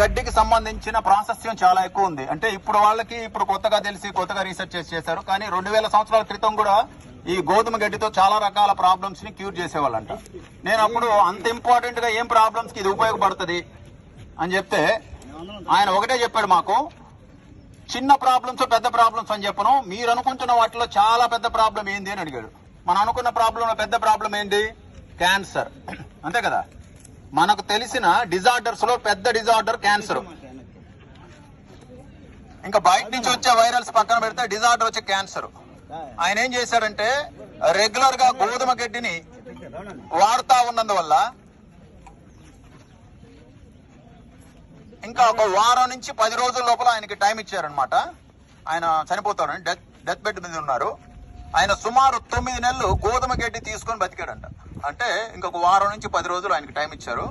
గడ్డికి సంబంధించిన ప్రాశస్యం చాలా ఎక్కువ ఉంది. అంటే ఇప్పుడు వాళ్ళకి ఇప్పుడు కొత్తగా తెలిసి కొత్తగా రీసెర్చ్ చేసి చేశారు. కానీ రెండు వేల సంవత్సరాల క్రితం కూడా ఈ గోధుమ గడ్డితో చాలా రకాల ప్రాబ్లమ్స్ని క్యూర్ చేసేవాళ్ళంట. నేను అప్పుడు అంత ఇంపార్టెంట్గా ఏం ప్రాబ్లమ్స్కి ఇది ఉపయోగపడుతుంది అని చెప్తే ఆయన ఒకటే చెప్పాడు మాకు చిన్న ప్రాబ్లమ్స్ పెద్ద ప్రాబ్లమ్స్ అని చెప్పను. మీరు అనుకుంటున్న వాటిలో చాలా పెద్ద ప్రాబ్లం ఏంది? అని అడిగాడు. మనం అనుకున్న ప్రాబ్లంలో పెద్ద ప్రాబ్లం ఏంటి క్యాన్సర్ అంతే కదా? మనకు తెలిసిన డిజార్డర్స్లో పెద్ద డిజార్డర్ క్యాన్సర్ ఇంకా బయట నుంచి వచ్చే వైరల్స్ పక్కన పెడితే డిజార్డర్ వచ్చే క్యాన్సర్ ఆయన ఏం చేశాడంటే రెగ్యులర్గా గోధుమ గడ్డిని వాడుతా ఉన్నందువల్ల ఇంకా ఒక వారం నుంచి పది రోజుల లోపల ఆయనకి టైం ఇచ్చారనమాట ఆయన చనిపోతాడని డెత్ డెత్ బెడ్ మీద ఉన్నారు. ఆయన సుమారు తొమ్మిది నెలలు గోధుమ గడ్డి తీసుకొని బతికాడంట. అంటే ఇంకొక వారం నుంచి పది రోజులు ఆయనకి టైం ఇచ్చారు.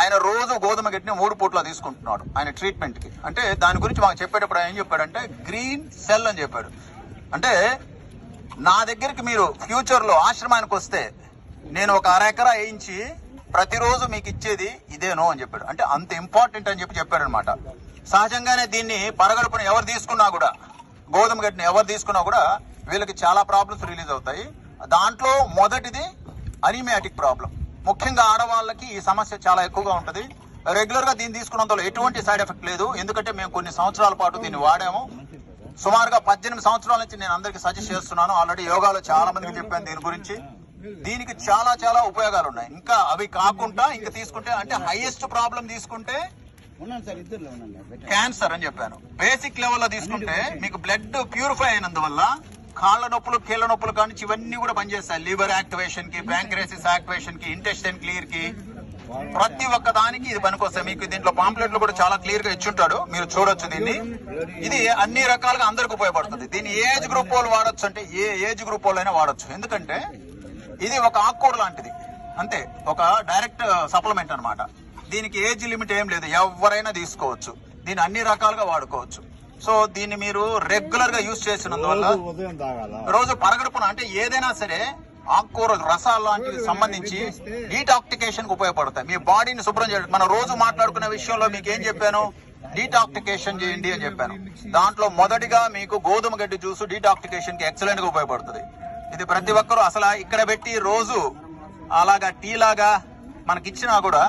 ఆయన రోజు గోధుమ గడ్డిని మూడు పూట్ల తీసుకుంటున్నాడు ఆయన ట్రీట్మెంట్కి అంటే దాని గురించి మాకు చెప్పేటప్పుడు ఆయన ఏం చెప్పాడంటే గ్రీన్ సెల్ అని చెప్పాడు. అంటే నా దగ్గరికి మీరు ఫ్యూచర్లో ఆశ్రమానికి వస్తే నేను ఒక అరెకరా వేయించి ప్రతిరోజు మీకు ఇచ్చేది ఇదేనో అని చెప్పాడు. అంటే అంత ఇంపార్టెంట్ అని చెప్పి చెప్పాడు అనమాట సహజంగానే దీన్ని పరగడుపున ఎవరు తీసుకున్నా కూడా గోధుమ గడ్డిని ఎవరు తీసుకున్నా కూడా వీళ్ళకి చాలా ప్రాబ్లమ్స్ రిలీజ్ అవుతాయి. దాంట్లో మొదటిది అనిమియాటిక్ ప్రాబ్లం. ముఖ్యంగా ఆడవాళ్ళకి ఈ సమస్య చాలా ఎక్కువగా ఉంటుంది. రెగ్యులర్గా దీన్ని తీసుకున్నందులో ఎటువంటి సైడ్ ఎఫెక్ట్ లేదు. ఎందుకంటే మేము కొన్ని సంవత్సరాల పాటు దీన్ని వాడాము. సుమారుగా పద్దెనిమిది సంవత్సరాల నుంచి నేను అందరికి సజెస్ట్ చేస్తున్నాను. ఆల్రెడీ యోగాలో చాలా మందికి చెప్పాను దీని గురించి. దీనికి చాలా చాలా ఉపయోగాలు ఉన్నాయి. ఇంకా అవి కాకుండా ఇంకా తీసుకుంటే అంటే హైయెస్ట్ ప్రాబ్లం తీసుకుంటే క్యాన్సర్ అని చెప్పాను. బేసిక్ లెవెల్లో తీసుకుంటే మీకు బ్లడ్ ప్యూరిఫై అయినందువల్ల కాళ్ళ నొప్పులు కీళ్ళ నొప్పులు కానీ ఇవన్నీ కూడా పనిచేస్తాయి. లివర్ యాక్టివేషన్కి బ్యాంక్రేసిస్ యాక్టివేషన్కి ఇంటెస్టైన్ క్లియర్కి. ప్రతి ఒక్క దానికి ఇది పనికొస్తాయి. మీకు దీంట్లో పాంప్లెట్లు కూడా చాలా క్లియర్గా ఇచ్చుంటాడు. మీరు చూడొచ్చు దీన్ని. ఇది అన్ని రకాలుగా అందరికి ఉపయోగపడుతుంది. దీన్ని ఏజ్ గ్రూప్ వాళ్ళు వాడచ్చు అంటే ఏ ఏజ్ గ్రూప్ వాళ్ళైనా వాడచ్చు. ఎందుకంటే ఇది ఒక ఆకుకూర లాంటిది. అంతే. ఒక డైరెక్ట్ సప్లిమెంట్ అనమాట దీనికి ఏజ్ లిమిట్ ఏం లేదు. ఎవరైనా తీసుకోవచ్చు. దీన్ని అన్ని రకాలుగా వాడుకోవచ్చు. సో దీన్ని మీరు రెగ్యులర్గా యూజ్ చేసినందువల్ల రోజు పరగడుపున అంటే ఏదైనా సరే ఆకుకూర రసాలు లాంటివి సంబంధించి డీటాక్టికేషన్కు ఉపయోగపడతాయి. మీ బాడీని శుభ్రం చేయడం మనం రోజు మాట్లాడుకునే విషయంలో మీకు ఏం చెప్పాను? డీటాక్టికేషన్ చేయండి అని చెప్పాను. దాంట్లో మొదటిగా మీకు గోధుమ గడ్డి జ్యూస్ డీటాక్టికేషన్కి ఎక్సలెంట్గా ఉపయోగపడుతుంది. ఇది ప్రతి ఒక్కరూ అసలు ఇక్కడ పెట్టి రోజు అలాగా టీ లాగా మనకి ఇచ్చినా కూడా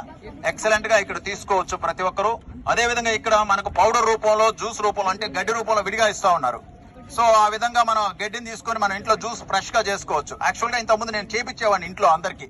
ఎక్సలెంట్గా ఇక్కడ తీసుకోవచ్చు ప్రతి ఒక్కరు. అదే విధంగా ఇక్కడ మనకు పౌడర్ రూపంలో జ్యూస్ రూపంలో అంటే గడ్డి రూపంలో విడిగా ఇస్తా ఉన్నారు. సో ఆ విధంగా మనం గడ్డిని తీసుకొని మన ఇంట్లో జ్యూస్ ఫ్రెష్గా చేసుకోవచ్చు. యాక్చువల్గా ఇంతకుముందు నేను చేపించేవాడిని ఇంట్లో అందరికి.